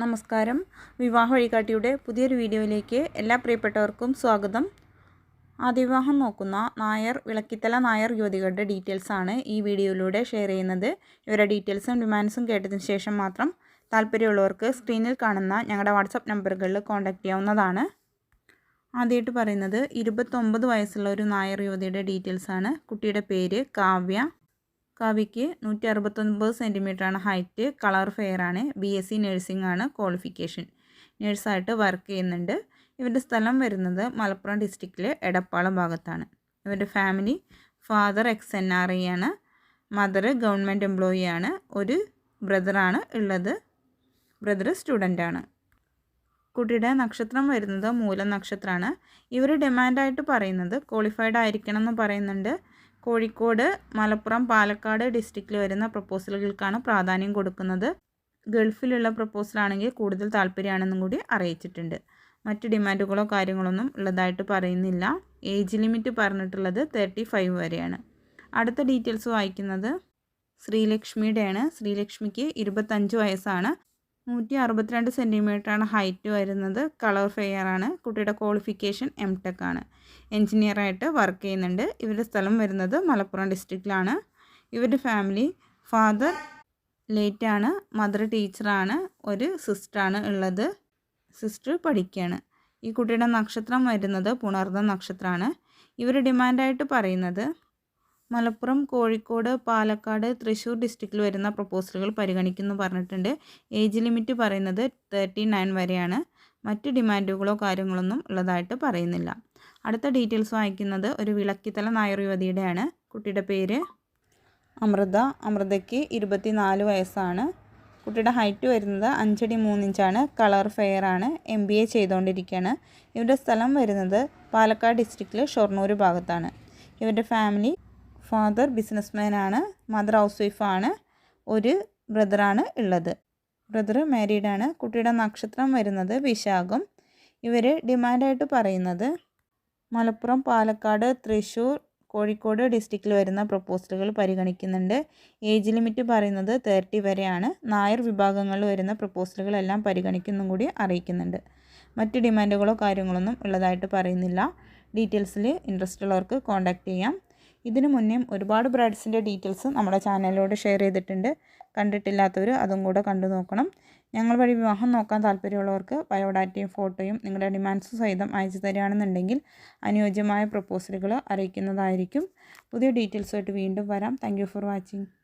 നമസ്കാരം. വിവാഹ വഴികാട്ടിയുടെ പുതിയൊരു വീഡിയോയിലേക്ക് എല്ലാ പ്രിയപ്പെട്ടവർക്കും സ്വാഗതം. ആദ്യ വിവാഹം നോക്കുന്ന നായർ വിളക്കിത്തല നായർ യുവതികളുടെ ഡീറ്റെയിൽസാണ് ഈ വീഡിയോയിലൂടെ ഷെയർ ചെയ്യുന്നത്. ഇവരുടെ ഡീറ്റെയിൽസും ഡിമാൻഡ്സും കേട്ടതിന് ശേഷം മാത്രം താല്പര്യമുള്ളവർക്ക് സ്ക്രീനിൽ കാണുന്ന ഞങ്ങളുടെ വാട്സപ്പ് നമ്പറുകളിൽ കോൺടാക്റ്റ് ചെയ്യാവുന്നതാണ്. ആദ്യമായിട്ട് പറയുന്നത് ഇരുപത്തൊമ്പത് വയസ്സുള്ള ഒരു നായർ യുവതിയുടെ ഡീറ്റെയിൽസാണ് കുട്ടിയുടെ പേര് കാവ്യ. കാവ്യയ്ക്ക് നൂറ്റി അറുപത്തൊൻപത് സെന്റിമീറ്ററാണ് ഹൈറ്റ് കളർ ഫെയർ ആണ് ബി എസ് സി നഴ്സിംഗ് ആണ് ക്വാളിഫിക്കേഷൻ. നേഴ്സായിട്ട് വർക്ക് ചെയ്യുന്നുണ്ട്. ഇവരുടെ സ്ഥലം വരുന്നത് മലപ്പുറം ഡിസ്ട്രിക്റ്റിലെ എടപ്പാള ഭാഗത്താണ്. ഇവരുടെ family father ex N R I ആണ്. മദർ ഗവൺമെന്റ് എംപ്ലോയി ആണ്. ഒരു ബ്രദറാണ് ഉള്ളത്. ബ്രദർ സ്റ്റുഡന്റ് ആണ് കുട്ടിയുടെ നക്ഷത്രം വരുന്നത് മൂലം നക്ഷത്രമാണ് ഇവർ ഡിമാൻഡായിട്ട് പറയുന്നത് ക്വാളിഫൈഡ് ആയിരിക്കണം എന്ന് പറയുന്നുണ്ട്. കോഴിക്കോട് മലപ്പുറം പാലക്കാട് ഡിസ്ട്രിക്റ്റിൽ വരുന്ന പ്രപ്പോസലുകൾക്കാണ് പ്രാധാന്യം കൊടുക്കുന്നത്. ഗൾഫിലുള്ള പ്രപ്പോസലാണെങ്കിൽ കൂടുതൽ താല്പര്യമാണെന്നും കൂടി അറിയിച്ചിട്ടുണ്ട്. മറ്റ് ഡിമാൻഡുകളോ കാര്യങ്ങളൊന്നും ഉള്ളതായിട്ട് പറയുന്നില്ല. ഏജ് ലിമിറ്റ് പറഞ്ഞിട്ടുള്ളത് തേർട്ടി ഫൈവ് വരെയാണ്. അടുത്ത ഡീറ്റെയിൽസ് വായിക്കുന്നത് ശ്രീലക്ഷ്മിയുടെയാണ്. ശ്രീലക്ഷ്മിക്ക് ഇരുപത്തഞ്ച് വയസ്സാണ്. നൂറ്റി അറുപത്തിരണ്ട് സെന്റിമീറ്ററാണ് ഹൈറ്റ് വരുന്നത്. കളർ ഫെയർ ആണ്. കുട്ടിയുടെ ക്വാളിഫിക്കേഷൻ എം ടെക് ആണ്. എൻജിനീയറായിട്ട് വർക്ക് ചെയ്യുന്നുണ്ട്. ഇവരുടെ സ്ഥലം വരുന്നത് മലപ്പുറം ഡിസ്ട്രിക്റ്റിലാണ്. ഇവരുടെ ഫാമിലി ഫാദർ ലേറ്റാണ് മദർ ടീച്ചറാണ് ഒരു സിസ്റ്ററാണ് ഉള്ളത്. സിസ്റ്റർ പഠിക്കുകയാണ് ഈ കുട്ടിയുടെ നക്ഷത്രം വരുന്നത് പുണർന്ന നക്ഷത്രമാണ് ഇവർ ഡിമാൻഡായിട്ട് പറയുന്നത് മലപ്പുറം കോഴിക്കോട് പാലക്കാട് തൃശ്ശൂർ ഡിസ്ട്രിക്റ്റിൽ വരുന്ന പ്രപ്പോസലുകൾ പരിഗണിക്കുന്നു പറഞ്ഞിട്ടുണ്ട്. ഏജ് ലിമിറ്റ് പറയുന്നത് തേർട്ടി നയൻ വരെയാണ്. മറ്റ് ഡിമാൻഡുകളോ കാര്യങ്ങളൊന്നും ഉള്ളതായിട്ട് പറയുന്നില്ല. അടുത്ത ഡീറ്റെയിൽസ് വായിക്കുന്നത് ഒരു വിളക്കിത്തല നായർ യുവതിയുടെയാണ്. കുട്ടിയുടെ പേര് അമൃത. അമൃതയ്ക്ക് ഇരുപത്തിനാല് വയസ്സാണ്. കുട്ടിയുടെ ഹൈറ്റ് വരുന്നത് അഞ്ചടി മൂന്നിഞ്ചാണ് കളർ ഫെയർ ആണ്. എം ബി എ ചെയ്തുകൊണ്ടിരിക്കുകയാണ്. ഇവരുടെ സ്ഥലം വരുന്നത് പാലക്കാട് ഡിസ്ട്രിക്റ്റിലെ ഷൊർണൂർ ഭാഗത്താണ്. ഇവരുടെ ഫാമിലി ഫാദർ ബിസിനസ്മാനാണ് മദർ ഹൗസ് വൈഫാണ് ഒരു ബ്രദറാണ് ഉള്ളത്. ബ്രദർ മാരീഡാണ്. കുട്ടിയുടെ നക്ഷത്രം വരുന്നത് വിശാഖം. ഇവർ ഡിമാൻഡായിട്ട് പറയുന്നത് മലപ്പുറം പാലക്കാട് തൃശ്ശൂർ കോഴിക്കോട് ഡിസ്ട്രിക്റ്റിൽ വരുന്ന പ്രപ്പോസലുകൾ പരിഗണിക്കുന്നുണ്ട്. ഏജ് ലിമിറ്റ് പറയുന്നത് തേർട്ടി വരെയാണ്. നായർ വിഭാഗങ്ങളിൽ വരുന്ന പ്രപ്പോസലുകളെല്ലാം പരിഗണിക്കുന്നും കൂടി അറിയിക്കുന്നുണ്ട്. മറ്റ് ഡിമാൻഡുകളോ കാര്യങ്ങളൊന്നും ഉള്ളതായിട്ട് പറയുന്നില്ല. ഡീറ്റെയിൽസിൽ ഇൻട്രസ്റ്റ് ഉള്ളവർക്ക് കോൺടാക്റ്റ് ചെയ്യാം. ഇതിനു മുന്നേ ഒരുപാട് ബ്രൈഡ്സിന്റെ ഡീറ്റെയിൽസ് നമ്മുടെ ചാനലിലൂടെ ഷെയർ ചെയ്തിട്ടുണ്ട്. കണ്ടിട്ടില്ലാത്തവർ അതും കൂടെ കണ്ടു നോക്കണം. ഞങ്ങൾ വഴി വിവാഹം നോക്കാൻ താല്പര്യമുള്ളവർക്ക് ബയോഡാറ്റയും ഫോട്ടോയും നിങ്ങളുടെ ഡിമാൻഡ്സ് സഹിതം അയച്ചു തരികയാണെന്നുണ്ടെങ്കിൽ അനുയോജ്യമായ പ്രപ്പോസലുകൾ അറിയിക്കുന്നതായിരിക്കും. പുതിയ ഡീറ്റെയിൽസുമായിട്ട് വീണ്ടും വരാം. Thank for watching.